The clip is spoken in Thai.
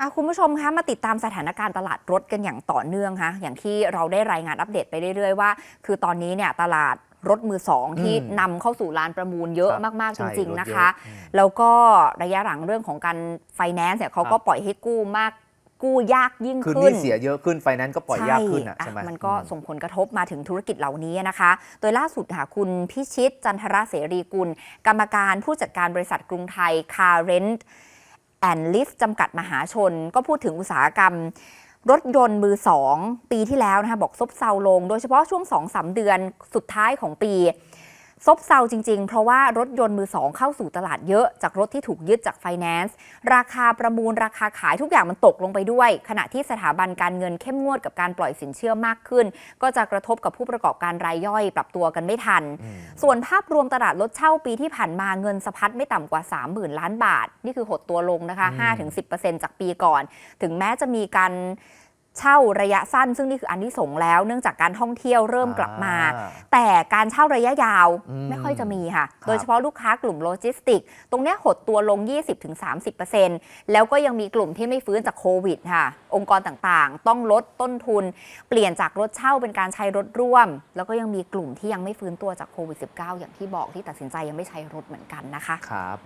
อะคุณผู้ชมคะมาติดตามสถานการณ์ตลาดรถกันอย่างต่อเนื่องค่ะอย่างที่เราได้รายงานอัปเดตไปเรื่อยๆว่า คือตอนนี้เนี่ยตลาดรถมือสองที่อืมนำเข้าสู่ลานประมูลเยอะครับมากๆจใช่ริงรถๆเยอะนะคะอืมแล้วก็ระยะหลังเรื่องของการไฟแนนซ์เนี่ยเขาก็ครับปล่อยให้กู้มากกู้ยากยิ่งคือหขึ้นี้นเสียเยอะขึ้นไฟแนนซ์ก็ปล่อยยากขึ้นอะใช่ไหมมันก็อืส่งผลกระทบมาถึงธุรกิจเหล่านี้นะคะ โดยล่าสุดค่ะคุณพิชิตจันทรเสรีกุล กรรมการผู้จัดการบริษัทกรุงไทย แอนลิฟจำกัดมหาชน ก็พูดถึงอุตสาหกรรม รถยนต์มือสองปีที่แล้วนะคะบอกซบเซาลง โดยเฉพาะช่วง2-3เดือนสุดท้ายของปี ซบเซาจริง ๆ เพราะว่ารถยนต์มือสองเข้าสู่ตลาดเยอะจากรถที่ถูกยึดจากไฟแนนซ์ราคาประมูลราคาขายทุกอย่างมันตกลงไปด้วย ขณะที่สถาบันการเงินเข้มงวดกับการปล่อยสินเชื่อมากขึ้น ก็จะกระทบกับผู้ประกอบการรายย่อยปรับตัวกันไม่ทันอืมส่วนภาพรวมตลาดรถเช่าปีที่ผ่านมาเงินสะพัดไม่ต่ำกว่า 30,000 ล้านบาท นี่คือหดตัวลงนะคะอืม5-10%จากปีก่อน ถึงแม้จะมีการ เช่าระยะสั้น ซึ่งนี่คืออันที่สงส์แล้ว เนื่องจากการท่องเที่ยวเริ่มกลับมาอ่แต่การเช่าระยะยาวอืมไม่ค่อยจะมีค่ะครับโดยเฉพาะลูกค้ากลุ่มโลจิสติก ตรงเนี้ยหดตัวลง 20-30%แล้วก็ยังมีกลุ่มที่ไม่ฟื้นจากโควิดค่ะ องค์กรต่างๆ ต้องลดต้นทุน เปลี่ยนจากรถเช่าเป็นการใช้รถร่วม แล้วก็ยังมีกลุ่มที่ยังไม่ฟื้นตัวจากโควิด -19 อย่างที่บอกที่ตัดสินใจยังไม่ใช้รถเหมือนกันนะคะครับ